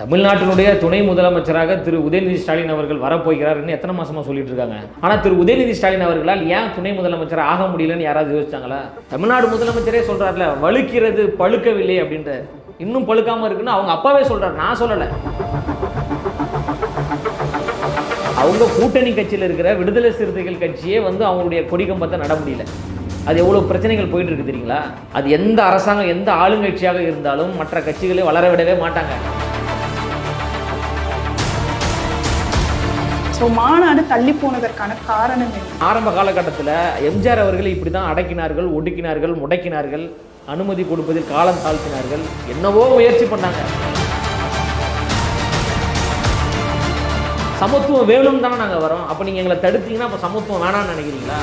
தமிழ்நாட்டினுடைய துணை முதலமைச்சராக திரு உதயநிதி ஸ்டாலின் அவர்கள் வரப்போகிறார்னு எத்தனை மாசமா சொல்லிட்டு இருக்காங்க? ஆனா திரு உதயநிதி ஸ்டாலின் அவர்களால் ஏன் துணை முதலமைச்சர் ஆக முடியலன்னு யாராவது யோசிச்சாங்களா? தமிழ்நாடு முதலமைச்சரே சொல்றாருல வலுக்கிறது பழுக்கவில்லை அப்படின்ற. இன்னும் பழுக்காம இருக்குன்னு அவங்க அப்பாவே சொல்றாரு நான் சொல்லல. அவங்க கூட்டணி கட்சியில் இருக்கிற விடுதலை சிறுத்தைகள் கட்சியே வந்து அவங்களுடைய கொடிக்கம்பத்தை நட முடியல. அது எவ்வளோ பிரச்சனைகள் போயிட்டு இருக்கு தெரியுங்களா? அது எந்த அரசாங்கம் எந்த ஆளுங்கட்சியாக இருந்தாலும் மற்ற கட்சிகளை வளர விடவே மாட்டாங்க. ஸோ மாநாடு தள்ளி போனதற்கான காரணம் என்ன? ஆரம்ப காலகட்டத்தில் எம்ஜிஆர் அவர்களை இப்படி தான் அடக்கினார்கள் ஒடுக்கினார்கள் முடக்கினார்கள் அனுமதி கொடுப்பதில் காலம் தாழ்த்தினார்கள். என்னவோ முயற்சி பண்ணாங்க. சமத்துவம் வேணும் தானே நாங்கள் வரோம். அப்போ நீங்கள் எங்களை தடுத்தீங்கன்னா அப்போ சமத்துவம் வேணாம்னு நினைக்கிறீங்களா?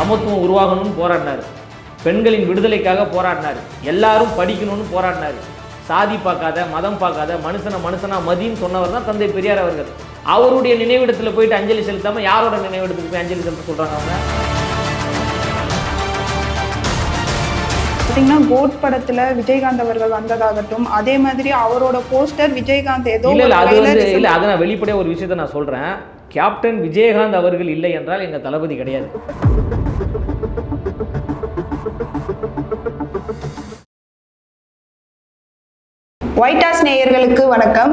சமத்துவம் உருவாகணும்னு போராடினார். பெண்களின் விடுதலைக்காக போராடினார். எல்லாரும் படிக்கணும்னு போராடினார். சாதி பார்க்காத மதம் பார்க்காத மனுஷனை மனுஷனா மதின்னு சொன்னவர் தான் தந்தை பெரியார் அவர்கள். அவருடைய நினைவிடத்தில் போயிட்டு அஞ்சலி செலுத்தாம யாரோட நினைவிடத்துக்கு போய் அஞ்சலி செலுத்த சொல்றாங்க அவங்க? பார்த்தீங்கன்னா கோட் படத்துல விஜயகாந்த் அவர்கள் வந்ததாகட்டும் அதே மாதிரி அவரோட போஸ்டர் விஜயகாந்த் ஏதோ இல்ல அது வந்து இல்ல அதை நான் வெளிப்படையா ஒரு விஷயத்தை நான் சொல்றேன். கேப்டன் விஜயகாந்த் அவர்கள் இல்லை என்றால் எங்க தளபதி கிடையாது. ஒயிட் ஹவுஸ் நேயர்களுக்கு வணக்கம்.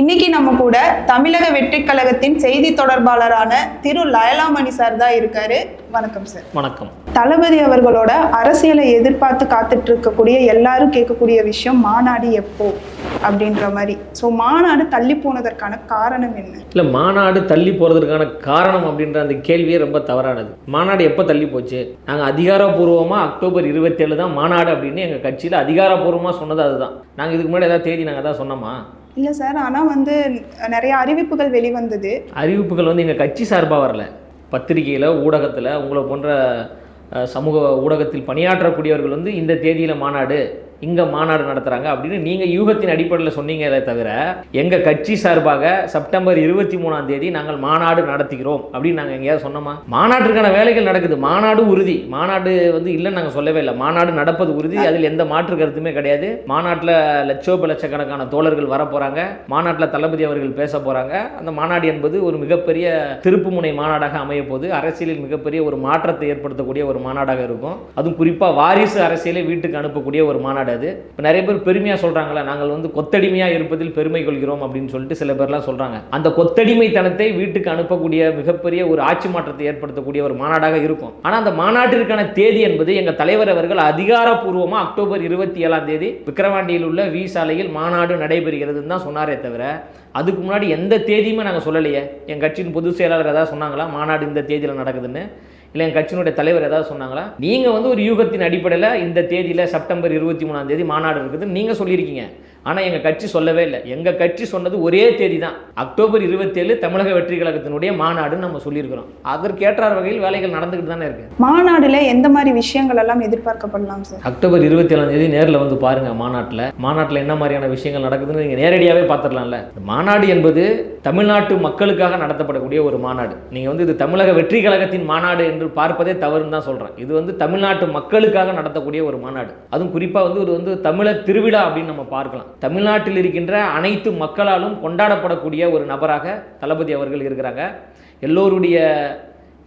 இன்னைக்கு நம்ம கூட தமிழக வெற்றி கழகத்தின் செய்தி தொடர்பாளரான திரு லயலாமணி சார் தான் இருக்காரு. வணக்கம் சார் வணக்கம். தளபதி அவர்களோட அரசியலை எதிர்பார்த்து காத்துட்டு இருக்கக்கூடிய எல்லாரும் கேட்கக்கூடிய விஷயம் மாநாடு எப்போ அப்படின்ற மாதிரி. ஸோ மாநாடு தள்ளி போனதற்கான காரணம் என்ன? இல்ல மாநாடு தள்ளி போறதற்கான காரணம் அப்படின்ற அந்த கேள்வியே ரொம்ப தவறானது. மாநாடு எப்போ தள்ளி போச்சு? நாங்க அதிகாரப்பூர்வமா அக்டோபர் இருபத்தேழு தான் மாநாடு அப்படின்னு எங்க கட்சியில அதிகாரப்பூர்வமா சொன்னது அதுதான். நாங்க இதுக்கு முன்னாடி ஏதாவது தேதி நாங்க தான் சொன்னோமா? இல்லை சார் ஆனால் வந்து நிறைய அறிவிப்புகள் வெளிவந்தது. அறிவிப்புகள் வந்து எங்கள் கட்சி சார்பாக வரல. பத்திரிகையில் ஊடகத்தில் உங்களை போன்ற சமூக ஊடகத்தில் பணியாற்றக்கூடியவர்கள் வந்து இந்த தேதியில் மாநாடு இங்கே மாநாடு நடத்துகிறாங்க அப்படின்னு நீங்கள் யூகத்தின் அடிப்படையில் சொன்னீங்களே தவிர எங்கள் கட்சி சார்பாக செப்டம்பர் இருபத்தி மூணாம் தேதி நாங்கள் மாநாடு நடத்துகிறோம் அப்படின்னு நாங்கள் எங்கேயாவது சொன்னோமா? மாநாட்டிற்கான வேலைகள் நடக்குது. மாநாடு உறுதி. மாநாடு வந்து இல்லைன்னு நாங்கள் சொல்லவே இல்லை. மாநாடு நடப்பது உறுதி. அதில் எந்த மாற்று கருத்துமே கிடையாது. மாநாட்டில் லட்சோப லட்சக்கணக்கான தோழர்கள் வர போகிறாங்க மாநாட்டில் தளபதி அவர்கள் பேச போகிறாங்க அந்த மாநாடு என்பது ஒரு மிகப்பெரிய திருப்புமுனை மாநாடாக அமைய அரசியலில் மிகப்பெரிய ஒரு மாற்றத்தை ஏற்படுத்தக்கூடிய ஒரு மாநாடாக இருக்கும். அதுவும் குறிப்பாக வாரிசு அரசியலை வீட்டுக்கு அனுப்பக்கூடிய ஒரு மாநாடு அது இப்போ நிறைய பேர் பெருமையாக சொல்கிறாங்களா நாங்கள் வந்து கொத்தடிமையாக இருப்பதில் பெருமை கொள்கிறோம் அப்படின்னு சொல்லிட்டு சில பேர்லாம் சொல்கிறாங்க அந்த கொத்தடிமைத்தனத்தை வீட்டுக்கு அனுப்பக்கூடிய மிகப்பெரிய ஒரு ஆட்சி மாற்றத்தை ஏற்படுத்தக்கூடிய ஒரு மாநாடாக இருக்கும். ஆனால் அந்த மாநாட்டிற்கான தேதி என்பது எங்கள் தலைவர் அவர்கள் அதிகாரப்பூர்வமாக அக்டோபர் இருபத்தி ஏழாம் தேதி விக்கிரவாண்டியில் உள்ள வி சாலையில் மாநாடு நடைபெறுகிறதுன்னு தான் சொன்னாரே தவிர அதுக்கு முன்னாடி எந்த தேதியுமே நாங்கள் சொல்லலையே. என் கட்சியின் பொதுச் செயலாளர் ஏதாவது சொன்னாங்களா? மாநாடு இந்த தேதியில் நடக்குதுன்னு. இல்லை என் கட்சியினுடைய தலைவர் ஏதாவது சொன்னாங்களா? நீங்கள் வந்து ஒரு யூகத்தின் அடிப்படையில் இந்த தேதியில் செப்டம்பர் இருபத்தி மூணாம் தேதி மாநாடு இருக்குதுன்னு நீங்கள் சொல்லியிருக்கீங்க. ஆனால் எங்கள் கட்சி சொல்லவே இல்லை. எங்கள் கட்சி சொன்னது ஒரே தேதி தான் அக்டோபர் இருபத்தேழு தமிழக வெற்றி கழகத்தினுடைய மாநாடுன்னு நம்ம சொல்லியிருக்கிறோம். அதற்கேற்றார் வகையில் வேலைகள் நடந்துக்கிட்டு தானே இருக்குது மாநாடுல எந்த மாதிரி விஷயங்கள் எல்லாம் எதிர்பார்க்கப்படலாம் சார் அக்டோபர் இருபத்தி ஏழாம் தேதி நேரில் வந்து பாருங்க மாநாட்டில். மாநாட்டில் என்ன மாதிரியான விஷயங்கள் நடக்குதுன்னு நீங்கள் நேரடியாகவே பார்த்துடலாம்ல மாநாடு என்பது தமிழ்நாட்டு மக்களுக்காக நடத்தப்படக்கூடிய ஒரு மாநாடு. நீங்கள் வந்து இது தமிழக வெற்றி கழகத்தின் மாநாடு என்று பார்ப்பதே தவறுன்னு தான் சொல்கிறேன் இது வந்து தமிழ்நாட்டு மக்களுக்காக நடத்தக்கூடிய ஒரு மாநாடு. அதுவும் குறிப்பாக வந்து ஒரு வந்து தமிழர் திருவிழா அப்படின்னு நம்ம பார்க்கலாம். தமிழ்நாட்டில் இருக்கின்ற அனைத்து மக்களாலும் கொண்டாடப்படக்கூடிய ஒரு நபராக தளபதி அவர்கள் இருக்கிறாங்க. எல்லோருடைய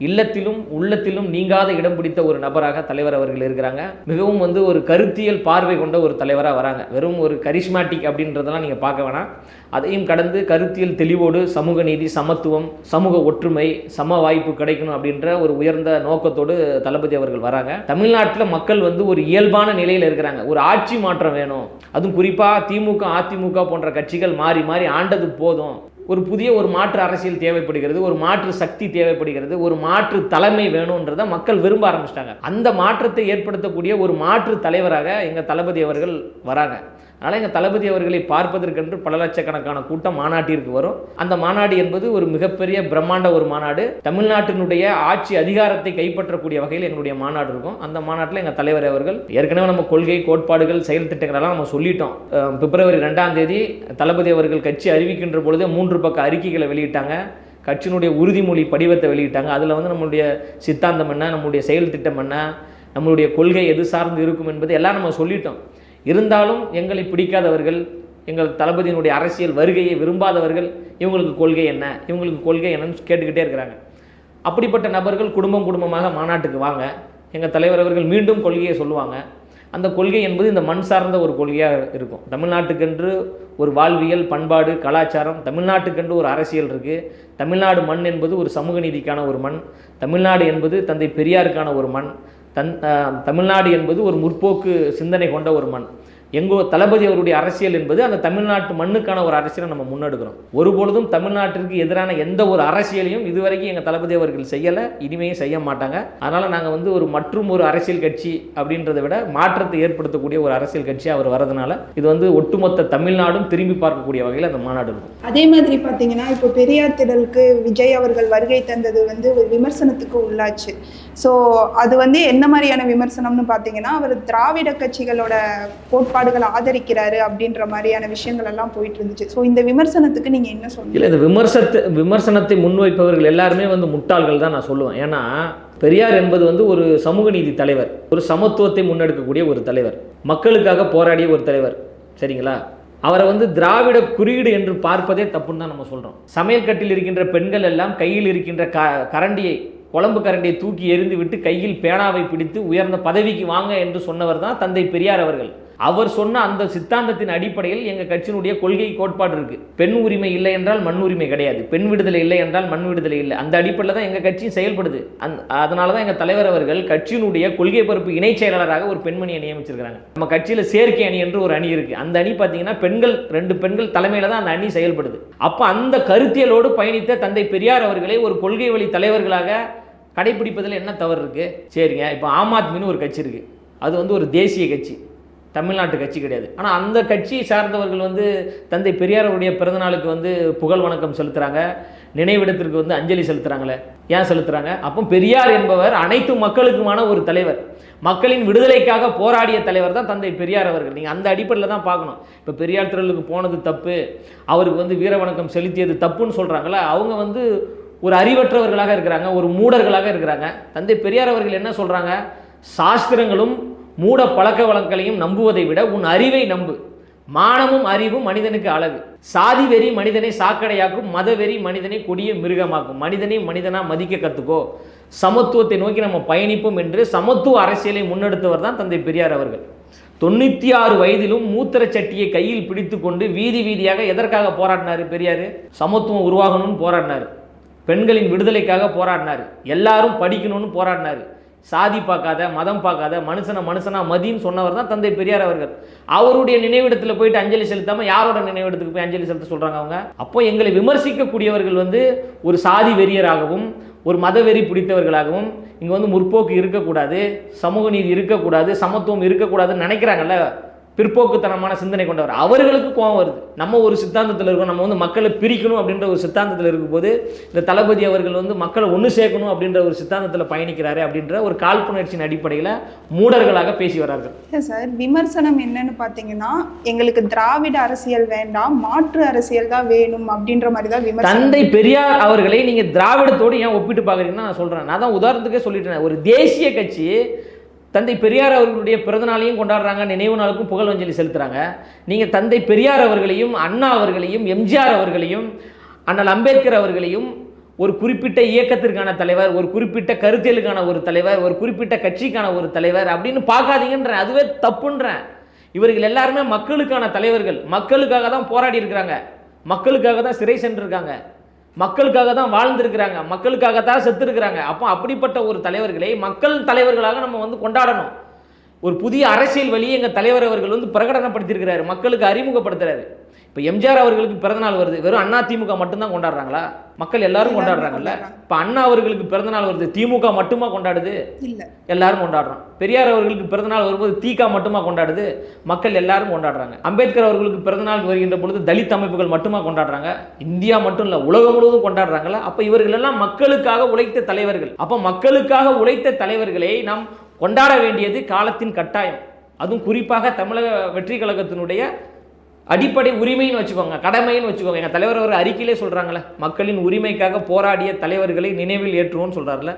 இல்லத்திலும் உள்ளத்திலும் நீங்காத இடம் பிடித்த ஒரு நபராக தலைவர் அவர்கள் இருக்கிறாங்க. மிகவும் வந்து ஒரு கருத்தியல் பார்வை கொண்ட ஒரு தலைவராக வராங்க. வெறும் ஒரு கரிஷ்மாட்டிக் அப்படின்றதெல்லாம் நீங்கள் பார்க்க வேணாம். அதையும் கடந்து கருத்தியல் தெளிவோடு சமூக நீதி சமத்துவம் சமூக ஒற்றுமை சம வாய்ப்பு கிடைக்கணும் அப்படின்ற ஒரு உயர்ந்த நோக்கத்தோடு தளபதி அவர்கள் வராங்க. தமிழ்நாட்டில் மக்கள் வந்து ஒரு இயல்பான நிலையில் இருக்கிறாங்க. ஒரு ஆட்சி மாற்றம் வேணும். அதுவும் குறிப்பாக திமுக அதிமுக போன்ற கட்சிகள் மாறி மாறி ஆண்டது போதும். ஒரு புதிய ஒரு மாற்று அரசியல் தேவைப்படுகிறது ஒரு மாற்று சக்தி தேவைப்படுகிறது ஒரு மாற்று தலைமை வேணுன்றதை மக்கள் விரும்ப ஆரம்பிச்சிட்டாங்க. அந்த மாற்றத்தை ஏற்படுத்தக்கூடிய ஒரு மாற்று தலைவராக எங்கள் தளபதி அவர்கள் வராங்க. அதனால் எங்கள் தளபதி அவர்களை பார்ப்பதற்கென்று பல லட்சக்கணக்கான கூட்டம் மாநாட்டிற்கு வரும். அந்த மாநாடு என்பது ஒரு மிகப்பெரிய பிரம்மாண்ட ஒரு மாநாடு. தமிழ்நாட்டினுடைய ஆட்சி அதிகாரத்தை கைப்பற்றக்கூடிய வகையில் எங்களுடைய மாநாடு இருக்கும். அந்த மாநாட்டில் எங்கள் தலைவர் அவர்கள் ஏற்கனவே நம்ம கொள்கை கோட்பாடுகள் செயல் திட்டங்களெல்லாம் நம்ம சொல்லிட்டோம். பிப்ரவரி ரெண்டாம் தேதி தளபதி அவர்கள் கட்சி அறிவிக்கின்ற பொழுதே மூன்று பக்க அறிக்கைகளை வெளியிட்டாங்க. கட்சியினுடைய உறுதிமொழி படிவத்தை வெளியிட்டாங்க. அதில் வந்து நம்மளுடைய சித்தாந்தம் என்ன நம்மளுடைய செயல் திட்டம் என்ன நம்மளுடைய கொள்கை எது சார்ந்து இருக்கும் என்பது எல்லாம் நம்ம சொல்லிட்டோம். இருந்தாலும் எங்களை பிடிக்காதவர்கள் எங்கள் தளபதியினுடைய அரசியல் வருகையை விரும்பாதவர்கள் இவங்களுக்கு கொள்கை என்ன இவங்களுக்கு கொள்கை என்னன்னு கேட்டுக்கிட்டே இருக்கிறாங்க. அப்படிப்பட்ட நபர்கள் குடும்பம் குடும்பமாக மாநாட்டுக்கு வாங்க எங்கள் தலைவர் அவர்கள் மீண்டும் கொள்கையை சொல்லுவாங்க. அந்த கொள்கை என்பது இந்த மண் சார்ந்த ஒரு கொள்கையாக இருக்கும். தமிழ்நாட்டுக்கென்று ஒரு வாழ்வியல் பண்பாடு கலாச்சாரம் தமிழ்நாட்டுக்கென்று ஒரு அரசியல் இருக்குது தமிழ்நாடு மண் என்பது ஒரு சமூக நீதிக்கான ஒரு மண் தமிழ்நாடு என்பது தந்தை பெரியாருக்கான ஒரு மண் தன் அஹ், தமிழ்நாடு என்பது ஒரு முற்போக்கு சிந்தனை கொண்ட ஒரு மண். எங்கோ தளபதி அவருடைய அரசியல் என்பது அந்த தமிழ்நாட்டு மண்ணுக்கான ஒரு அரசியலை நம்ம முன்னெடுக்கிறோம். ஒருபொழுதும் தமிழ்நாட்டிற்கு எதிரான எந்த ஒரு அரசியலையும் இதுவரைக்கும் எங்கள் தளபதி அவர்கள் செய்யலை இனிமேயும் செய்ய மாட்டாங்க. அதனால் நாங்கள் வந்து ஒரு மற்றும் ஒரு அரசியல் கட்சி அப்படின்றத விட மாற்றத்தை ஏற்படுத்தக்கூடிய ஒரு அரசியல் கட்சி அவர் வரதுனால இது வந்து ஒட்டுமொத்த தமிழ்நாடும் திரும்பி பார்க்கக்கூடிய வகையில் அந்த மாநாடு இருக்கும். அதே மாதிரி பார்த்தீங்கன்னா இப்போ பெரியார் திடலுக்கு விஜய் அவர்கள் வருகை தந்தது வந்து ஒரு விமர்சனத்துக்கு உள்ளாச்சு. ஸோ அது வந்து என்ன மாதிரியான விமர்சனம்னு பார்த்தீங்கன்னா அவர் திராவிட கட்சிகளோட நிலைப்பாடுகளை ஆதரிக்கிறாரு அப்படின்ற மாதிரியான விஷயங்கள் எல்லாம் போயிட்டு இருந்துச்சு ஸோ இந்த விமர்சனத்துக்கு நீங்கள் என்ன சொல்லுங்க இல்லை இந்த விமர்சனத்தை விமர்சனத்தை முன்வைப்பவர்கள் எல்லாருமே வந்து முட்டாள்கள் தான் நான் சொல்லுவேன். ஏன்னா பெரியார் என்பது வந்து ஒரு சமூக நீதி தலைவர். ஒரு சமத்துவத்தை முன்னெடுக்கக்கூடிய ஒரு தலைவர். மக்களுக்காக போராடிய ஒரு தலைவர். சரிங்களா? அவரை வந்து திராவிட குறியீடு என்று பார்ப்பதே தப்புன்னு தான் நம்ம சொல்கிறோம் சமையல் கட்டில் இருக்கின்ற பெண்கள் எல்லாம் கையில் இருக்கின்ற க கரண்டியை குழம்பு கரண்டியை தூக்கி எறிந்து விட்டு கையில் பேனாவை பிடித்து உயர்ந்த பதவிக்கு வாங்க என்று சொன்னவர் தான் தந்தை பெரியார் அவர்கள். அவர் சொன்ன அந்த சித்தாந்தத்தின் அடிப்படையில் எங்கள் கட்சியினுடைய கொள்கை கோட்பாடு இருக்குது பெண் உரிமை இல்லை என்றால் மண் உரிமை கிடையாது. பெண் விடுதலை இல்லை என்றால் மண் விடுதலை இல்லை. அந்த அடிப்படையில் தான் எங்கள் கட்சியும் செயல்படுது. அந் அதனால தான் எங்கள் தலைவர் அவர்கள் கட்சியினுடைய கொள்கை பொறுப்பு இணைச் செயலாளராக ஒரு பெண்மணியை நியமிச்சிருக்கிறாங்க. நம்ம கட்சியில் சேர்க்கை அணி என்று ஒரு அணி இருக்குது அந்த அணி பார்த்தீங்கன்னா பெண்கள் ரெண்டு பெண்கள் தலைமையில் தான் அந்த அணி செயல்படுது. அப்போ அந்த கருத்தியலோடு பயணித்த தந்தை பெரியார் அவர்களை ஒரு கொள்கை வழி தலைவர்களாக கடைபிடிப்பதில் என்ன தவறு இருக்குது சரிங்க. இப்போ ஆம் ஆத்மின்னு ஒரு கட்சி இருக்குது அது வந்து ஒரு தேசிய கட்சி. தமிழ்நாட்டு கட்சி கிடையாது. ஆனால் அந்த கட்சியை சார்ந்தவர்கள் வந்து தந்தை பெரியாருடைய பிறந்தநாளுக்கு வந்து புகழ் வணக்கம் செலுத்துகிறாங்க நினைவிடத்திற்கு வந்து அஞ்சலி செலுத்துகிறாங்களே ஏன் செலுத்துகிறாங்க அப்போ பெரியார் என்பவர் அனைத்து மக்களுக்குமான ஒரு தலைவர். மக்களின் விடுதலைக்காக போராடிய தலைவர் தான் தந்தை பெரியார் அவர்கள். நீங்கள் அந்த அடிப்படையில் தான் பார்க்கணும். இப்போ பெரியார் திரளுக்கு போனது தப்பு. அவருக்கு வந்து வீர வணக்கம் செலுத்தியது தப்புன்னு சொல்கிறாங்களே அவங்க வந்து ஒரு அறிவற்றவர்களாக இருக்கிறாங்க ஒரு மூடர்களாக இருக்கிறாங்க. தந்தை பெரியார் அவர்கள் என்ன சொல்கிறாங்க சாஸ்திரங்களும் மூட பழக்க வழக்கங்களையும் நம்புவதை விட உன் அறிவை நம்பு. மானமும் அறிவும் மனிதனுக்கு அழகு சாதி வெறி மனிதனை சாக்கடையாக்கும் மத வெறி மனிதனை கொடிய மிருகமாக்கும். மனிதனை மனிதனாக மதிக்க கற்றுக்கோ சமத்துவத்தை நோக்கி நம்ம பயணிப்போம் என்று சமத்துவ அரசியலை முன்னெடுத்தவர் தான் தந்தை பெரியார் அவர்கள். தொண்ணூற்றி ஆறு வயதிலும் மூத்திர சட்டியை கையில் பிடித்து கொண்டு வீதி வீதியாக எதற்காக போராடினார் பெரியார்? சமத்துவம் உருவாகணும்னு போராடினார். பெண்களின் விடுதலைக்காக போராடினார். எல்லாரும் படிக்கணும்னு போராடினார். சாதி பார்க்காத மதம் பார்க்காத மனுஷனை மனுஷனா மதின்னு சொன்னவர் தான் தந்தை பெரியார் அவர்கள். அவருடைய நினைவிடத்தில் போயிட்டு அஞ்சலி செலுத்தாமல் யாரோட நினைவிடத்துக்கு போய் அஞ்சலி செலுத்த சொல்கிறாங்க அவங்க? அப்போ எங்களை விமர்சிக்கக்கூடியவர்கள் வந்து ஒரு சாதி வெறியராகவும் ஒரு மத வெறி பிடித்தவர்களாகவும் இங்கே வந்து முற்போக்கு இருக்கக்கூடாது சமூக நீதி இருக்கக்கூடாது சமத்துவம் இருக்கக்கூடாதுன்னு நினைக்கிறாங்கல்ல? பிற்போக்குத்தனமான சிந்தனை கொண்டவர். அவர்களுக்கு கோபம் வருது. நம்ம ஒரு சித்தாந்தத்தில் இருக்கோம். நம்ம வந்து மக்களை பிரிக்கணும் அப்படின்ற ஒரு சித்தாந்தத்தில் இருக்கும்போது இந்த தளபதி அவர்கள் வந்து மக்களை ஒன்று சேர்க்கணும் அப்படின்ற ஒரு சித்தாந்தத்தில் பயணிக்கிறாரு அப்படின்ற ஒரு காழ்ப்புணர்ச்சியின் அடிப்படையில் மூடர்களாக பேசி வரார்கள் சார் விமர்சனம் என்னன்னு பார்த்தீங்கன்னா எங்களுக்கு திராவிட அரசியல் வேண்டாம் மாற்று அரசியல் தான் வேணும் அப்படின்ற மாதிரி தான் விமர்சனம். தந்தை பெரியார் அவர்களை நீங்க திராவிடத்தோடு ஏன் ஒப்பிட்டு பார்க்குறீங்கன்னா நான் சொல்றேன். நான் தான் உதாரணத்துக்கே சொல்லிட்டேன். ஒரு தேசிய கட்சி தந்தை பெரியார் அவர்களுடைய பிறந்த நாளையும் கொண்டாடுறாங்க நினைவு நாளுக்கும் புகழஞ்சலி செலுத்துகிறாங்க நீங்கள் தந்தை பெரியார் அவர்களையும் அண்ணா அவர்களையும் எம்ஜிஆர் அவர்களையும் அண்ணல் அம்பேத்கர் அவர்களையும் ஒரு குறிப்பிட்ட இயக்கத்திற்கான தலைவர் ஒரு குறிப்பிட்ட கருத்தியலுக்கான ஒரு தலைவர் ஒரு குறிப்பிட்ட கட்சிக்கான ஒரு தலைவர் அப்படின்னு பார்க்காதீங்கன்றேன். அதுவே தப்புன்றேன். இவர்கள் எல்லாருமே மக்களுக்கான தலைவர்கள். மக்களுக்காக தான் போராடி இருக்கிறாங்க. மக்களுக்காக தான் சிறை சென்றிருக்காங்க. மக்களுக்காக தான் வாழ்ந்திருக்கிறாங்க மக்களுக்காக தான் செத்துருக்கிறாங்க. அப்போ அப்படிப்பட்ட ஒரு தலைவர்களை மக்கள் தலைவர்களாக நம்ம வந்து கொண்டாடணும். ஒரு புதிய அரசியல் வழியை எங்கள் தலைவர் அவர்கள் வந்து பிரகடனப்படுத்தியிருக்கிறாரு மக்களுக்கு அறிமுகப்படுத்துகிறாரு இப்போ எம்ஜிஆர் அவர்களுக்கு பிறந்தநாள் வருது. வெறும் அண்ணா திமுக மட்டும்தான் கொண்டாடுறாங்களா? மக்கள் எல்லாரும் கொண்டாடுறாங்கல்ல? இப்போ அண்ணா அவர்களுக்கு பிறந்தநாள் வருது. திமுக மட்டுமா கொண்டாடுது? எல்லாரும் கொண்டாடுறோம். பெரியார் அவர்களுக்கு பிறந்தநாள் வரும்போது தீகா மட்டுமா கொண்டாடுது? மக்கள் எல்லாரும் கொண்டாடுறாங்க. அம்பேத்கர் அவர்களுக்கு பிறந்தநாள் வருகின்ற பொழுது தலித் அமைப்புகள் மட்டுமா கொண்டாடுறாங்க? இந்தியா மட்டும் இல்லை உலகம் முழுவதும் கொண்டாடுறாங்கல்ல அப்போ இவர்கள் எல்லாம் மக்களுக்காக உழைத்த தலைவர்கள். அப்போ மக்களுக்காக உழைத்த தலைவர்களை நாம் கொண்டாட வேண்டியது காலத்தின் கட்டாயம். அதுவும் குறிப்பாக தமிழக வெற்றி கழகத்தினுடைய அடிப்படை உரிமைன்னு வச்சுக்கோங்க கடமைன்னு வச்சுக்கோங்க. எங்கள் தலைவர் அவர் அறிக்கையிலே சொல்கிறாங்களே மக்களின் உரிமைக்காக போராடிய தலைவர்களை நினைவில் ஏற்றுவோம்னு சொல்கிறாருல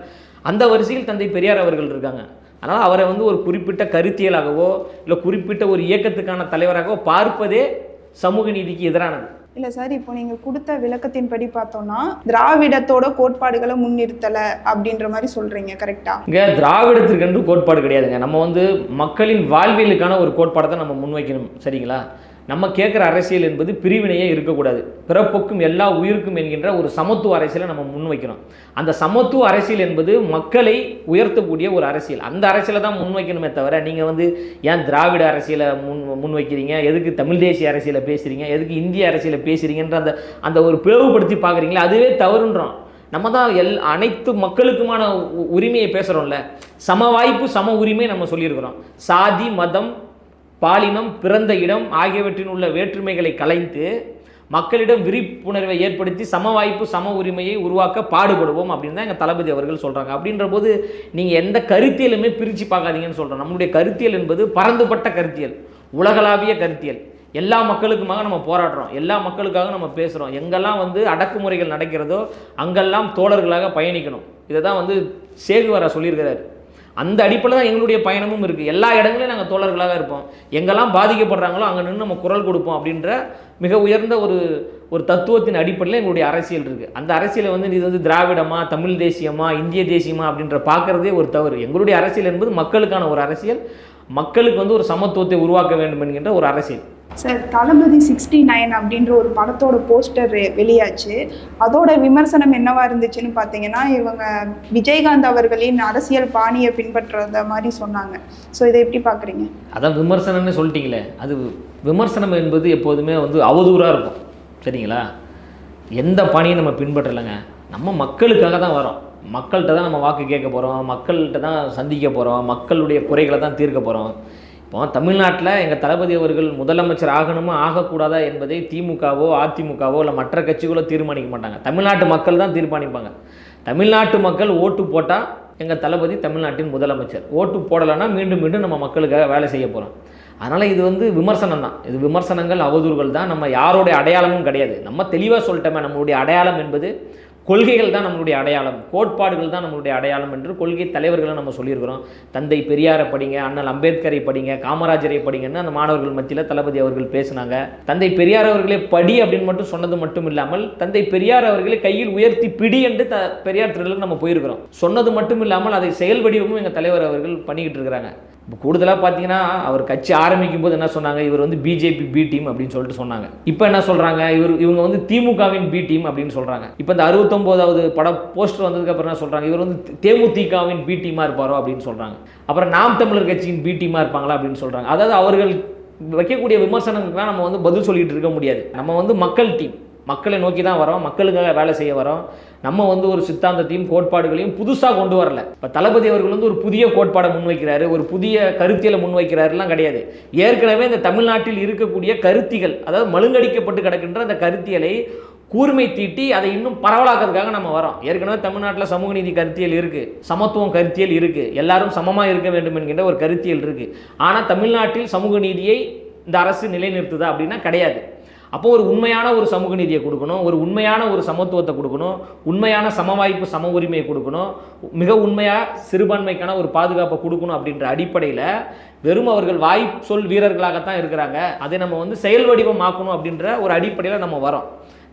அந்த வரிசையில் தந்தை பெரியார் அவர்கள் இருக்காங்க. அதனால் அவரை வந்து ஒரு குறிப்பிட்ட கருத்தியலாகவோ இல்லை குறிப்பிட்ட ஒரு இயக்கத்துக்கான தலைவராகவோ பார்ப்பதே சமூக நீதிக்கு எதிரானது. இல்ல சார் இப்போ நீங்க கொடுத்த விளக்கத்தின்படி பார்த்தோம்னா திராவிடத்தோட கோட்பாடுகளை முன்னிறுத்தல அப்படின்ற மாதிரி சொல்றீங்க கரெக்டா இங்கே திராவிடத்திற்கென்று கோட்பாடு கிடையாதுங்க. நம்ம வந்து மக்களின் வாழ்வியலுக்கான ஒரு கோட்பாடை தான் நம்ம முன்வைக்கணும் சரிங்களா? நம்ம கேட்குற அரசியல் என்பது பிரிவினையே இருக்கக்கூடாது. பிறப்புக்கும் எல்லா உயிருக்கும் என்கின்ற ஒரு சமத்துவ அரசியலை நம்ம முன்வைக்கிறோம் அந்த சமத்துவ அரசியல் என்பது மக்களை உயர்த்தக்கூடிய ஒரு அரசியல். அந்த அரசியலை தான் முன்வைக்கணுமே தவிர நீங்கள் வந்து ஏன் திராவிட அரசியலை முன் முன்வைக்கிறீங்க எதுக்கு தமிழ் தேசிய அரசியலை பேசுகிறீங்க எதுக்கு இந்திய அரசியலை பேசுகிறீங்கன்ற அந்த அந்த ஒரு பிளவுபடுத்தி பார்க்குறீங்களா அதுவே தவறுன்றோம். நம்ம தான் எல் அனைத்து மக்களுக்குமான உ- உரிமையை பேசுகிறோம்ல சம வாய்ப்பு சம உரிமை நம்ம சொல்லியிருக்கிறோம். சாதி மதம் பாலினம் பிறந்த இடம் ஆகியவற்றின் உள்ள வேற்றுமைகளை கலைந்து மக்களிடம் விழிப்புணர்வை ஏற்படுத்தி சம வாய்ப்பு சம உரிமையை உருவாக்க பாடுபடுவோம் அப்படின்னு தான் எங்கள் தளபதி அவர்கள் சொல்கிறாங்க அப்படின்ற போது நீங்கள் எந்த கருத்தியலுமே பிரித்து பார்க்காதீங்கன்னு சொல்கிறோம் நம்மளுடைய கருத்தியல் என்பது பரந்துபட்ட கருத்தியல் உலகளாவிய கருத்தியல். எல்லா மக்களுக்குமாக நம்ம போராடுறோம். எல்லா மக்களுக்காக நம்ம பேசுகிறோம் எங்கெல்லாம் வந்து அடக்குமுறைகள் நடக்கிறதோ அங்கெல்லாம் தோழர்களாக பயணிக்கணும். இதை தான் வந்து சேகுவரா சொல்லியிருக்கிறார். அந்த அடிப்படையில் தான் எங்களுடைய பயணமும் இருக்குது எல்லா இடங்களையும் நாங்கள் தோழர்களாக இருப்போம். எங்கெல்லாம் பாதிக்கப்படுறாங்களோ அங்கே நின்று நம்ம குரல் கொடுப்போம் அப்படின்ற மிக உயர்ந்த ஒரு ஒரு தத்துவத்தின் அடிப்படையில் எங்களுடைய அரசியல் இருக்குது அந்த அரசியலை வந்து இது வந்து திராவிடமா தமிழ் தேசியமா இந்திய தேசியமா அப்படின்ற பார்க்குறதே ஒரு தவறு. எங்களுடைய அரசியல் என்பது மக்களுக்கான ஒரு அரசியல். மக்களுக்கு வந்து ஒரு சமத்துவத்தை உருவாக்க வேண்டும் என்கின்ற ஒரு அரசியல். சார் தளபதி சிக்ஸ்டி நைன் அப்படின்ற ஒரு படத்தோட போஸ்டர் வெளியாச்சு. அதோட விமர்சனம் என்னவா இருந்துச்சுன்னு பார்த்தீங்கன்னா இவங்க விஜயகாந்த் அவர்களின் அரசியல் பாணியை பின்பற்றுறத மாதிரி சொன்னாங்க. ஸோ இதை எப்படி பார்க்குறீங்க அதான் விமர்சனம்னு சொல்லிட்டீங்களே அது விமர்சனம் என்பது எப்போதுமே வந்து அவதூறாக இருக்கும். சரிங்களா? எந்த பணியும் நம்ம பின்பற்றலைங்க. நம்ம மக்களுக்காக தான் வரோம். மக்கள்கிட்ட தான் நம்ம வாக்கு கேட்க போகிறோம் மக்கள்கிட்ட தான் சந்திக்க போகிறோம் மக்களுடைய குறைகளை தான் தீர்க்க போகிறோம் இப்போ தமிழ்நாட்டில் எங்கள் தளபதி அவர்கள் முதலமைச்சர் ஆகணுமா ஆகக்கூடாதா என்பதை திமுகவோ அதிமுகவோ இல்லை மற்ற கட்சிகளோ தீர்மானிக்க மாட்டாங்க. தமிழ்நாட்டு மக்கள் தான் தீர்மானிப்பாங்க. தமிழ்நாட்டு மக்கள் ஓட்டு போட்டால் எங்கள் தளபதி தமிழ்நாட்டின் முதலமைச்சர். ஓட்டு போடலைன்னா மீண்டும் மீண்டும் நம்ம மக்களுக்காக வேலை செய்ய போகிறோம் அதனால் இது வந்து விமர்சனம் தான். இது விமர்சனங்கள் அவதூறுகள் தான். நம்ம யாரோடைய அடையாளமும் கிடையாது. நம்ம தெளிவாக சொல்லிட்டோமே நம்மளுடைய அடையாளம் என்பது கொள்கைகள் தான் நம்மளுடைய அடையாளம். கோட்பாடுகள் தான் நம்மளுடைய அடையாளம் என்று கொள்கை தலைவர்களை நம்ம சொல்லியிருக்கிறோம். தந்தை பெரியாரை படிங்க அண்ணல் அம்பேத்கரை படிங்க காமராஜரை படிங்கன்னு அந்த மாணவர்கள் மத்தியில் தளபதி அவர்கள் பேசினாங்க. தந்தை பெரியார் அவர்களே படி அப்படின்னு மட்டும் சொன்னது மட்டும் இல்லாமல் தந்தை பெரியார் அவர்களை கையில் உயர்த்தி பிடி என்று த பெரியார் திடலுக்கு நம்ம போயிருக்கிறோம். சொன்னது மட்டும் இல்லாமல் அதை செயல் வடிவமும் எங்கள் தலைவர் அவர்கள் பண்ணிக்கிட்டு இருக்கிறாங்க. இப்போ கூடுதலாக பார்த்தீங்கன்னா அவர் கட்சி ஆரம்பிக்கும் போது என்ன சொன்னாங்க? இவர் வந்து பிஜேபி பி டீம் அப்படின்னு சொல்லிட்டு சொன்னாங்க. இப்போ என்ன சொல்கிறாங்க இவர் இவங்க வந்து திமுகவின் பி டீம் அப்படின்னு சொல்கிறாங்க இப்போ இந்த அறுபத்தொம்போதாவது படம் போஸ்டர் வந்ததுக்கு அப்புறம் என்ன சொல்கிறாங்க இவர் வந்து தேமுதிகவின் பி டீமாக இருப்பாரோ அப்படின்னு சொல்கிறாங்க அப்புறம் நாம் தமிழர் கட்சியின் பி டீமாக இருப்பாங்களா அப்படின்னு சொல்கிறாங்க அதாவது அவர்கள் வைக்கக்கூடிய விமர்சனங்களுக்குலாம் நம்ம வந்து பதில் சொல்லிட்டு இருக்க முடியாது. நம்ம வந்து மக்கள் டீம் மக்களை நோக்கி தான் வரோம் மக்களுக்காக வேலை செய்ய வரோம். நம்ம வந்து ஒரு சித்தாந்தத்தையும் கோட்பாடுகளையும் புதுசாக கொண்டு வரல. இப்போ தளபதி அவர்கள் வந்து ஒரு புதிய கோட்பாடை முன்வைக்கிறாரு ஒரு புதிய கருத்தியலை முன்வைக்கிறாருலாம் கிடையாது. ஏற்கனவே இந்த தமிழ்நாட்டில் இருக்கக்கூடிய கருத்திகள் அதாவது மழுங்கடிக்கப்பட்டு கிடக்கின்ற அந்த கருத்தியலை கூர்மை தீட்டி அதை இன்னும் பரவலாக்கிறதுக்காக நம்ம வரோம். ஏற்கனவே தமிழ்நாட்டில் சமூக நீதி கருத்தியல் இருக்குது சமத்துவம் கருத்தியல் இருக்குது எல்லாரும் சமமாக இருக்க வேண்டும் என்கின்ற ஒரு கருத்தியல் இருக்குது ஆனால் தமிழ்நாட்டில் சமூக நீதியை இந்த அரசு நிலைநிறுத்துதா அப்படின்னா கிடையாது. அப்போ ஒரு உண்மையான ஒரு சமூக நீதியை கொடுக்கணும் ஒரு உண்மையான ஒரு சமத்துவத்தை கொடுக்கணும் உண்மையான சம வாய்ப்பு சம உரிமையை கொடுக்கணும் மிக உண்மையாக சிறுபான்மைக்கான ஒரு பாதுகாப்பை கொடுக்கணும் அப்படின்ற அடிப்படையில் வெறும் அவர்கள் வாய் சொல் வீரர்களாகத்தான் இருக்கிறாங்க. அதை நம்ம வந்து செயல் வடிவமாக்கணும் அப்படின்ற ஒரு அடிப்படையில் நம்ம வரோம்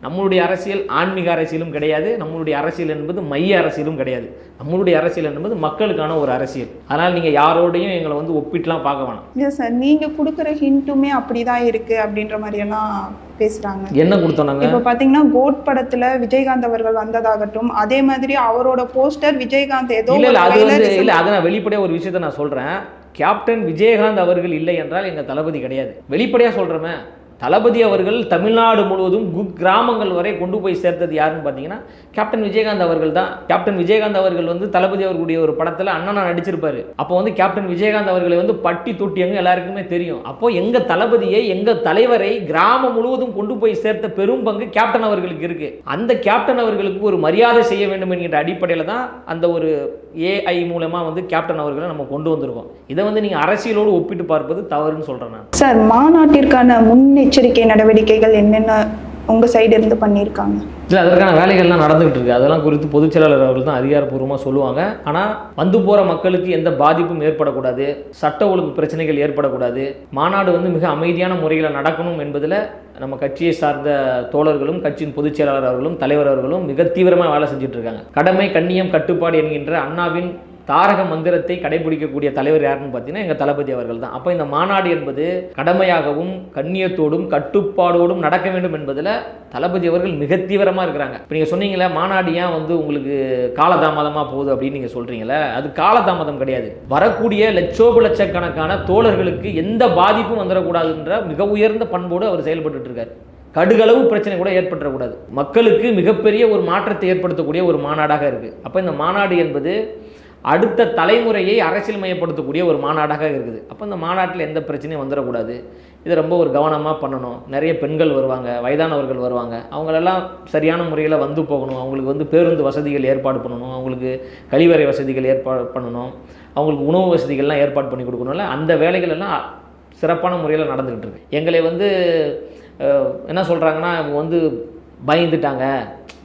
நம்மளுடைய அரசியல் ஆன்மீக அரசியலும் கிடையாது. நம்மளுடைய அரசியல் என்பது மைய அரசியலும் கிடையாது. நம்மளுடைய அரசியல் என்பது மக்களுக்கான ஒரு அரசியல். அதனால் நீங்கள் யாரோடையும் எங்களை வந்து ஒப்பிட்டுலாம் பார்க்க வேணாம். இல்லை சார் நீங்கள் கொடுக்குற ஹிண்ட்டுமே அப்படி தான் இருக்குது அப்படின்ற மாதிரியெல்லாம் பேசுகிறாங்க என்ன கொடுத்தோம் நாங்கள் இப்போ பார்த்தீங்கன்னா கோட் படத்துல விஜயகாந்த் அவர்கள் வந்ததாகட்டும் அதே மாதிரி அவரோட போஸ்டர் விஜயகாந்த் ஏதோ இல்ல அது வந்து இல்ல அதை நான் வெளிப்படையா ஒரு விஷயத்தை நான் சொல்றேன். கேப்டன் விஜயகாந்த் அவர்கள் இல்லை என்றால் எங்க தளபதி கிடையாது. வெளிப்படையா சொல்றேமே. தளபதி அவர்கள் தமிழ்நாடு முழுவதும் குக் கிராமங்கள் வரை கொண்டு போய் சேர்த்தது யாருன்னு பார்த்தீங்கன்னா கேப்டன் விஜயகாந்த் அவர்கள் தான். கேப்டன் விஜயகாந்த் அவர்கள் வந்து தளபதி அவர்களுடைய ஒரு படத்தில் அண்ணனா நடிச்சிருப்பாரு. அப்போ வந்து கேப்டன் விஜயகாந்த் அவர்களை வந்து பட்டி தொட்டி எங்க எல்லாருக்குமே தெரியும். அப்போ எங்கள் தளபதியை எங்கள் தலைவரை கிராமம் முழுவதும் கொண்டு போய் சேர்த்த பெரும் பங்கு கேப்டன் அவர்களுக்கு இருக்கு. அந்த கேப்டன் அவர்களுக்கு ஒரு மரியாதை செய்ய வேண்டும் என்கின்ற அடிப்படையில் தான் அந்த ஒரு ஏஐ மூலமாக வந்து கேப்டன் அவர்களை நம்ம கொண்டு வந்திருக்கோம். இதை வந்து நீங்க அரசியலோடு ஒப்பிட்டு பார்ப்பது தவறுன்னு சொல்றேன் நான். சார் மாநாட்டிற்கான முன்னெச்சரிக்கை நடவடிக்கைகள் என்னென்ன உங்கள் சைடு இருந்து பண்ணியிருக்காங்க? இல்லை அதற்கான வேலைகள்லாம் நடந்துகிட்டு இருக்கு. அதெல்லாம் குறித்து பொதுச் செயலாளர் அவர்கள் தான் அதிகாரப்பூர்வமாக சொல்லுவாங்க. ஆனால் வந்து போகிற மக்களுக்கு எந்த பாதிப்பும் ஏற்படக்கூடாது. சட்ட ஒழுங்கு பிரச்சனைகள் ஏற்படக்கூடாது. மாநாடு வந்து மிக அமைதியான முறையில் நடக்கணும் என்பதில் நம்ம கட்சியை சார்ந்த தோழர்களும் கட்சியின் பொதுச் செயலாளர் அவர்களும் தலைவர் அவர்களும் மிக தீவிரமாக வேலை செஞ்சுட்டு இருக்காங்க. கடமை கண்ணியம் கட்டுப்பாடு என்கின்ற அண்ணாவின் தாரக மந்திரத்தை கடைபிடிக்கக்கூடிய தலைவர் யாருன்னு பார்த்தீங்கன்னா எங்கள் தளபதி அவர்கள் தான். அப்போ இந்த மாநாடு என்பது கடமையாகவும் கண்ணியத்தோடும் கட்டுப்பாடோடும் நடக்க வேண்டும் என்பதில் தளபதி அவர்கள் மிக தீவிரமாக இருக்கிறாங்க. இப்போ நீங்கள் சொன்னீங்களே மாநாடு ஏன் வந்து உங்களுக்கு காலதாமதமாக போகுது அப்படின்னு நீங்கள் சொல்கிறீங்களே அது காலதாமதம் கிடையாது. வரக்கூடிய லட்சோப லட்சக்கணக்கான தோழர்களுக்கு எந்த பாதிப்பும் வந்துடக்கூடாதுன்ற மிக உயர்ந்த பண்போடு அவர் செயல்பட்டு இருக்கார். கடுகளவு பிரச்சனை கூட ஏற்பட்டுறக்கூடாது. மக்களுக்கு மிகப்பெரிய ஒரு மாற்றத்தை ஏற்படுத்தக்கூடிய ஒரு மாநாடாக இருக்குது அப்போ இந்த மாநாடு என்பது அடுத்த தலைமுறையை அரசியல் மயப்படுத்தக்கூடிய ஒரு மாநாடாக இருக்குது. அப்போ இந்த மாநாட்டில் எந்த பிரச்சனையும் வந்துடக்கூடாது. இதை ரொம்ப ஒரு கவனமாக பண்ணணும். நிறைய பெண்கள் வருவாங்க வயதானவர்கள் வருவாங்க. அவங்களெல்லாம் சரியான முறையில் வந்து போகணும். அவங்களுக்கு வந்து பேருந்து வசதிகள் ஏற்பாடு பண்ணணும். அவங்களுக்கு கழிவறை வசதிகள் ஏற்பாடு பண்ணணும். அவங்களுக்கு உணவு வசதிகள்லாம் ஏற்பாடு பண்ணி கொடுக்கணும்ல. அந்த வேலைகள் எல்லாம் சிறப்பான முறையில் நடந்துக்கிட்டு இருக்கு. எங்களை வந்து என்ன சொல்கிறாங்கன்னா இவங்க வந்து பயந்துட்டாங்க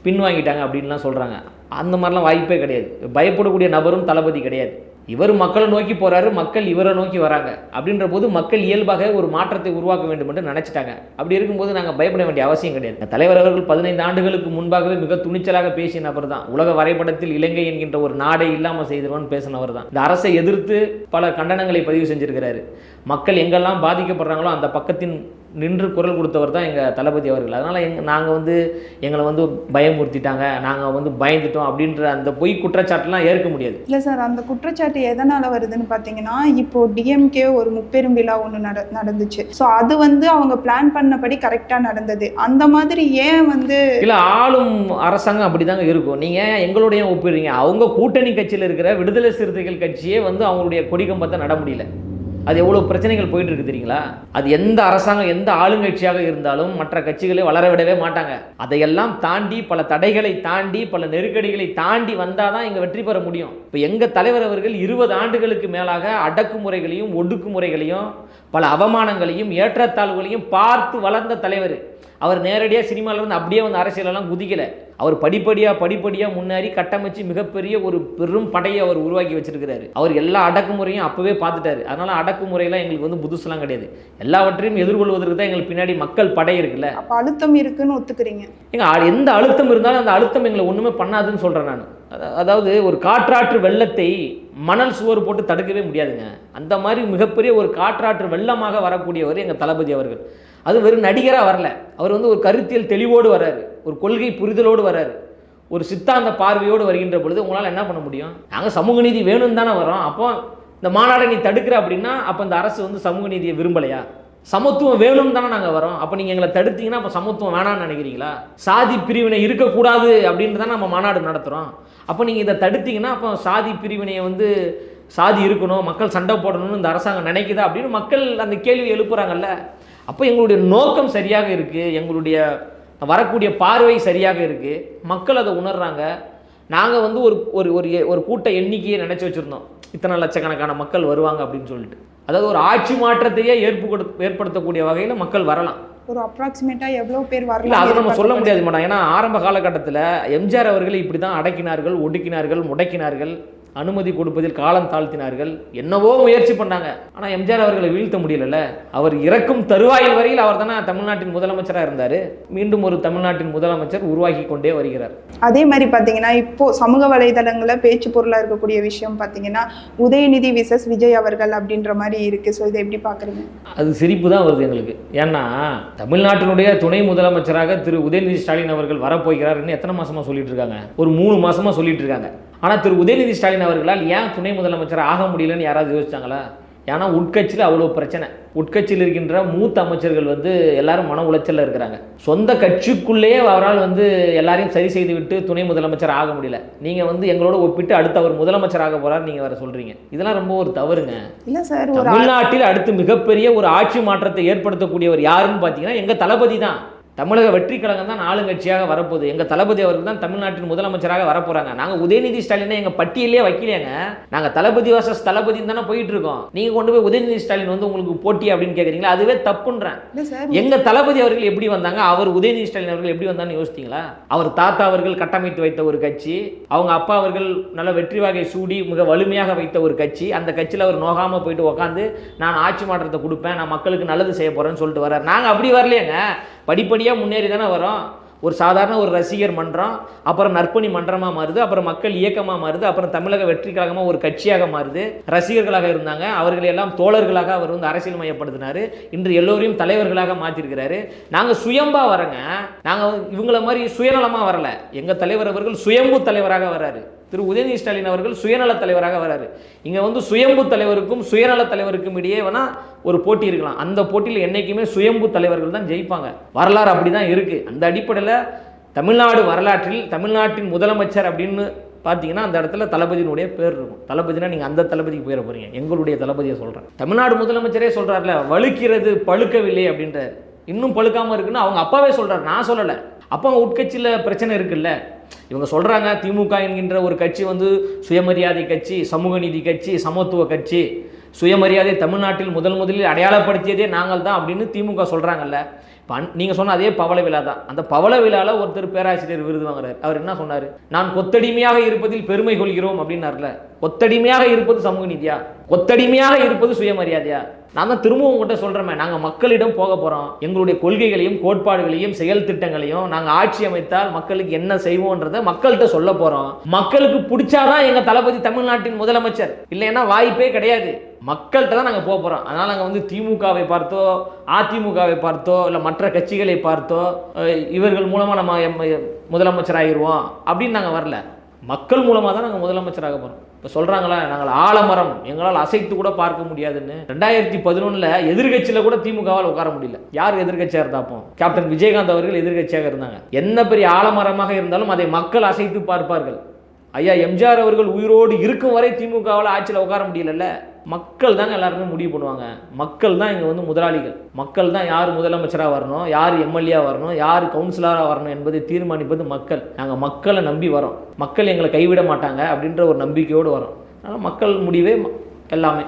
பின்வாங்கிட்டாங்க அப்படின்லாம் சொல்கிறாங்க அந்த மாதிரிலாம் வாய்ப்பே கிடையாது. பயப்படக்கூடிய நபரும் தளபதி கிடையாது. இவர் மக்களை நோக்கி போகிறாரு மக்கள் இவரை நோக்கி வராங்க. அப்படின்ற போது மக்கள் இயல்பாக ஒரு மாற்றத்தை உருவாக்க வேண்டும் என்று நினச்சிட்டாங்க. அப்படி இருக்கும்போது நாங்கள் பயப்பட வேண்டிய அவசியம் கிடையாது. தலைவர் அவர்கள் பதினைந்து ஆண்டுகளுக்கு முன்பாகவே மிக துணிச்சலாக பேசிய நபர் தான். உலக வரைபடத்தில் இலங்கை என்கின்ற ஒரு நாடே இல்லாமல் செய்திருவான்னு பேசினவர் தான். இந்த அரசை எதிர்த்து பல கண்டனங்களை பதிவு செஞ்சிருக்கிறாரு. மக்கள் எங்கெல்லாம் பாதிக்கப்படுறாங்களோ அந்த பக்கத்தின் நின்று குரல் கொடுத்தவர் தான் எங்கள் தளபதி அவர்கள். அதனால் எங் நாங்கள் வந்து எங்களை வந்து பயமுறுத்திட்டாங்க. நாங்கள் வந்து பயந்துட்டோம் அப்படின்ற அந்த பொய் குற்றச்சாட்டுலாம் ஏற்க முடியாது. இல்லை சார் அந்த குற்றச்சாட்டு எதனால் வருதுன்னு பார்த்தீங்கன்னா இப்போ டிஎம்கே ஒரு முப்பெரும் விழா ஒன்று நட நடந்துச்சு. ஸோ அது வந்து அவங்க பிளான் பண்ணபடி கரெக்டாக நடந்தது. அந்த மாதிரி ஏன் வந்து இல்லை ஆளும் அரசாங்கம் அப்படி தாங்க இருக்கும் நீங்கள் எங்களுடைய ஒப்பிடுறீங்க? அவங்க கூட்டணி கட்சியில் இருக்கிற விடுதலை சிறுத்தைகள் கட்சியே வந்து அவங்களுடைய கொடிக்கம்பத்தை நட முடியல. அது எவ்வளோ பிரச்சனைகள் போயிட்டு இருக்கு தெரியுங்களா? அது எந்த அரசாங்கம் எந்த ஆளுங்கட்சியாக இருந்தாலும் மற்ற கட்சிகளை வளர விடவே மாட்டாங்க. அதையெல்லாம் தாண்டி பல தடைகளை தாண்டி பல நெருக்கடிகளை தாண்டி வந்தால் தான் இங்கே வெற்றி பெற முடியும். இப்போ எங்கள் தலைவர் அவர்கள் இருபது ஆண்டுகளுக்கு மேலாக அடக்குமுறைகளையும் ஒடுக்குமுறைகளையும் பல அவமானங்களையும் ஏற்றத்தாழ்வுகளையும் பார்த்து வளர்ந்த தலைவர். அவர் நேரடியாக சினிமால இருந்து அப்படியே வந்து அரசியலெல்லாம் குதிக்கலை. அவர் படிப்படியாக படிப்படியாக முன்னேறி கட்டமைச்சு மிகப்பெரிய ஒரு பெரும் படையை அவர் உருவாக்கி வச்சிருக்கிறாரு. அவர் எல்லா அடக்குமுறையும் அப்போவே பார்த்துட்டாரு. அதனால அடக்குமுறையெல்லாம் எங்களுக்கு வந்து புதுசுலாம் கிடையாது. எல்லாவற்றையும் எதிர்கொள்வதற்கு தான் எங்களுக்கு பின்னாடி மக்கள் படை இருக்குல்ல. அப்போ அழுத்தம் இருக்குன்னு ஒத்துக்கிறீங்க. ஏங்க அ- எந்த அழுத்தம் இருந்தாலும் அந்த அழுத்தம் எங்களை ஒன்றுமே பண்ணாதுன்னு சொல்கிறேன் நான். அதா- அதாவது ஒரு காற்றாற்று வெள்ளத்தை மணல் சுவர் போட்டு தடுக்கவே முடியாதுங்க. அந்த மாதிரி மிகப்பெரிய ஒரு காற்றாற்று வெள்ளமாக வரக்கூடியவர் எங்கள் தளபதி அவர்கள். அது வெறும் நடிகராக வரல. அவர் வந்து ஒரு கருத்தியல் தெளிவோடு வராரு ஒரு கொள்கை புரிதலோடு வராரு ஒரு சித்தாந்த பார்வையோடு வருகின்ற பொழுது உங்களால் என்ன பண்ண முடியும்? நாங்கள் சமூக நீதி வேணும்னு தானே வரோம் அப்போ இந்த மாநாடை நீ தடுக்கிற அப்படின்னா அப்போ இந்த அரசு வந்து சமூக நீதியை விரும்பலையா? சமத்துவம் வேணும்னு தானே நாங்கள் வரோம் அப்போ நீங்கள் எங்களை தடுத்தீங்கன்னா அப்போ சமத்துவம் வேணாம்னு நினைக்கிறீங்களா? சாதி பிரிவினை இருக்கக்கூடாது அப்படின்னு தான் நம்ம மாநாடு நடத்துகிறோம் அப்போ நீங்கள் இதை தடுத்தீங்கன்னா அப்போ சாதி பிரிவினையை வந்து சாதி இருக்கணும் மக்கள் சண்டை போடணும்னு இந்த அரசாங்கம் நினைக்குதா அப்படின்னு மக்கள் அந்த கேள்வி எழுப்புறாங்கல்ல. அப்போ எங்களுடைய நோக்கம் சரியாக இருக்குது எங்களுடைய வரக்கூடிய பார்வை சரியாக இருக்குது மக்கள் அதை உணர்றாங்க. நாங்கள் வந்து ஒரு ஒரு ஒரு ஒரு கூட்ட எண்ணிக்கையை நினச்சி வச்சுருந்தோம். இத்தனை லட்சக்கணக்கான மக்கள் வருவாங்க அப்படின்னு சொல்லிட்டு. அதாவது ஒரு ஆட்சி மாற்றத்தையே ஏற்பு ஏற்படுத்தக்கூடிய வகையில் மக்கள் வரலாம். ஒரு அப்ராக்சிமேட்டாக எவ்வளோ பேர் வரலாம் அதை நம்ம சொல்ல முடியாது மேடம். ஏன்னா ஆரம்ப காலகட்டத்தில் எம்ஜிஆர் அவர்கள் இப்படி தான் அடக்கினார்கள் ஒடுக்கினார்கள் முடக்கினார்கள். அனுமதி கொடுப்பதில் காலம் தாழ்த்தினார்கள். என்னவோ முயற்சி பண்ணாங்க. ஆனால் எம்ஜிஆர் அவர்களை வீழ்த்த முடியலல்ல. அவர் இறக்கும் தருவாயில் வரையில் அவர் தானே தமிழ்நாட்டின் முதலமைச்சராக இருந்தார். மீண்டும் ஒரு தமிழ்நாட்டின் முதலமைச்சர் உருவாக்கி கொண்டே வருகிறார். அதே மாதிரி பார்த்தீங்கன்னா இப்போ சமூக வலைதளங்களில் பேச்சு பொருளாக இருக்கக்கூடிய விஷயம் பார்த்தீங்கன்னா உதயநிதி விசஸ் விஜய் அவர்கள் அப்படின்ற மாதிரி இருக்கு. ஸோ இதை எப்படி பார்க்குறீங்க அது சிரிப்பு தான் வருது எங்களுக்கு. ஏன்னா தமிழ்நாட்டினுடைய துணை முதலமைச்சராக திரு உதயநிதி ஸ்டாலின் அவர்கள் வரப்போகிறார்னு எத்தனை மாசமா சொல்லிட்டு இருக்காங்க? ஒரு மூணு மாசமா சொல்லிட்டு இருக்காங்க. ஆனால் திரு உதயநிதி ஸ்டாலின் அவர்களால் ஏன் துணை முதலமைச்சர் ஆக முடியலன்னு யாராவது யோசிச்சாங்களா? ஏன்னா உட்கட்சியில் அவ்வளோ பிரச்சனை. உட்கட்சியில் இருக்கின்ற மூத்த அமைச்சர்கள் வந்து எல்லாரும் மன உளைச்சல்ல இருக்கிறாங்க. சொந்த கட்சிக்குள்ளேயே அவரால் வந்து எல்லாரையும் சரி செய்து விட்டு துணை முதலமைச்சர் ஆக முடியல. நீங்கள் வந்து எங்களோட ஒப்பிட்டு அடுத்து அவர் முதலமைச்சர் ஆக போறார் நீங்கள் வேற சொல்றீங்க. இதெல்லாம் ரொம்ப ஒரு தவறுங்க. இல்லை சார் தமிழ்நாட்டில் அடுத்து மிகப்பெரிய ஒரு ஆட்சி மாற்றத்தை ஏற்படுத்தக்கூடியவர் யாருன்னு பார்த்தீங்கன்னா எங்க தளபதி தான். தமிழக வெற்றி கழகம் தான் ஆளுங்கட்சியாக வரப்போகுது. எங்கள் தளபதி அவர்கள் தான் தமிழ்நாட்டின் முதலமைச்சராக வரப்போகிறாங்க நாங்கள் உதயநிதி ஸ்டாலினை எங்கள் பட்டியலே வைக்கலையாங்க. நாங்கள் தளபதி வர்சஸ் தளபதின்னு தானே போயிட்டு இருக்கோம் நீங்கள் கொண்டு போய் உதயநிதி ஸ்டாலின் வந்து உங்களுக்கு போட்டி அப்படின்னு கேட்குறீங்களா அதுவே தப்புன்றேன். இல்லை சார் எங்க தளபதி அவர்கள் எப்படி வந்தாங்க? அவர் உதயநிதி ஸ்டாலின் அவர்கள் எப்படி வந்தான்னு யோசித்தீங்களா அவர் தாத்தா அவர்கள் கட்டமைத்து வைத்த ஒரு கட்சி அவங்க அப்பா அவர்கள் நல்ல வெற்றி வகை சூடி மிக வலிமையாக வைத்த ஒரு கட்சி அந்த கட்சியில் அவர் நோகாம போயிட்டு உட்காந்து நான் ஆட்சி மாற்றத்தை கொடுப்பேன் நான் மக்களுக்கு நல்லது செய்ய போறேன்னு சொல்லிட்டு வர்றார். நாங்க அப்படி வரலையேங்க. படிப்படியாக முன்னேறி தானே வரோம் ஒரு சாதாரண ஒரு ரசிகர் மன்றம் அப்புறம் நற்பணி மன்றமாக மாறுது அப்புறம் மக்கள் இயக்கமாக மாறுது அப்புறம் தமிழக வெற்றி கழகமாக ஒரு கட்சியாக மாறுது. ரசிகர்களாக இருந்தாங்க அவர்களை எல்லாம் தோழர்களாக அவர் வந்து அரசியல் மையப்படுத்தினார். இன்று எல்லோரையும் தலைவர்களாக மாற்றிருக்கிறாரு. நாங்கள் சுயம்பாக வரங்க நாங்கள் இவங்கள மாதிரி சுயநலமாக வரல. எங்கள் தலைவர் அவர்கள் சுயம்பு தலைவராக வராரு திரு உதயநிதி ஸ்டாலின் அவர்கள் சுயநல தலைவராக வராரு. இங்கே வந்து சுயம்பு தலைவருக்கும் சுயநல தலைவருக்கும் இடையே வேணா ஒரு போட்டி இருக்கலாம். அந்த போட்டியில் என்றைக்குமே சுயம்பு தலைவர்கள் தான் ஜெயிப்பாங்க. வரலாறு அப்படி தான் இருக்குது அந்த அடிப்படையில் தமிழ்நாடு வரலாற்றில் தமிழ்நாட்டின் முதலமைச்சர் அப்படின்னு பார்த்தீங்கன்னா அந்த இடத்துல தளபதியினுடைய பேர் இருக்கும். தளபதினா நீங்கள் அந்த தளபதிக்கு போயிட போகிறீங்க எங்களுடைய தளபதியை சொல்கிறேன் தமிழ்நாடு முதலமைச்சரே சொல்கிறார்ல வலுக்கிறது பழுக்கவில்லை அப்படின்றார் இன்னும் பழுக்காமல் இருக்குன்னு அவங்க அப்பாவே சொல்கிறார் நான் சொல்லலை. அப்போ அவங்க உட்கட்சியில் பிரச்சனை இருக்குல்ல. இவங்க சொல்கிறாங்க திமுக என்கின்ற ஒரு கட்சி வந்து சுயமரியாதை கட்சி சமூக நீதி கட்சி சமத்துவ கட்சி. சுயமரியாதை தமிழ்நாட்டில் முதல் முதலில் அடையாளப்படுத்தியதே நாங்கள் தான் அப்படின்னு திமுக சொல்கிறாங்கல்ல இப்போ நீங்கள் சொன்ன அதே பவள விழா தான். அந்த பவள விழாவில் ஒருத்தர் பேராசிரியர் விருது வாங்குறாரு. அவர் என்ன சொன்னார்? நான் கொத்தடிமையாக இருப்பதில் பெருமை கொள்கிறோம் அப்படின்னார்ல. கொத்தடிமையாக இருப்பது சமூக நீதியா? கொத்தடிமையாக இருப்பது சுயமரியாதையா? நான் தான் திரும்பவும் உங்கள்கிட்ட சொல்கிறோமே நாங்கள் மக்களிடம் போக போகிறோம் எங்களுடைய கொள்கைகளையும் கோட்பாடுகளையும் செயல் திட்டங்களையும் நாங்கள் ஆட்சி அமைத்தால் மக்களுக்கு என்ன செய்வோன்றதை மக்கள்கிட்ட சொல்ல போகிறோம் மக்களுக்கு பிடிச்சாதான் எங்கள் தளபதி தமிழ்நாட்டின் முதலமைச்சர். இல்லைன்னா வாய்ப்பே கிடையாது. மக்கள்கிட்ட தான் நாங்கள் போக போகிறோம் அதனால் நாங்கள் வந்து திமுகவை பார்த்தோ அதிமுகவை பார்த்தோ இல்லை மற்ற கட்சிகளை பார்த்தோ இவர்கள் மூலமாக நம்ம எம் முதலமைச்சர் ஆகிடுவோம் அப்படின்னு நாங்கள் வரல. மக்கள் மூலமாக தான் நாங்கள் முதலமைச்சராக போகிறோம் இப்போ சொல்கிறாங்களா நாங்கள் ஆலமரம் எங்களால் அசைத்து கூட பார்க்க முடியாதுன்னு. ரெண்டாயிரத்தி பதினொன்றில் எதிர்கட்சியில் கூட திமுகவால் உட்கார முடியல. யார் எதிர்கட்சியாக இருந்தாப்போ கேப்டன் விஜயகாந்த் அவர்கள் எதிர்கட்சியாக இருந்தாங்க. என்ன பெரிய ஆலமரமாக இருந்தாலும் அதை மக்கள் அசைத்து பார்ப்பார்கள். ஐயா எம்ஜிஆர் அவர்கள் உயிரோடு இருக்கும் வரை திமுகவில் ஆட்சியில் உட்கார முடியலல்ல? மக்கள் தாங்க எல்லாருமே முடிவு பண்ணுவாங்க. மக்கள் தான் இங்கே வந்து முதலாளிகள். மக்கள் தான் யார் முதலமைச்சராக வரணும் யார் எம்எல்ஏ வரணும் யார் கவுன்சிலராக வரணும் என்பதை தீர்மானிப்பது மக்கள். நாங்கள் மக்களை நம்பி வரோம். மக்கள் எங்களை கைவிட மாட்டாங்க அப்படின்ற ஒரு நம்பிக்கையோடு வரோம். அதனால் மக்கள் முடிவே ம- எல்லாமே.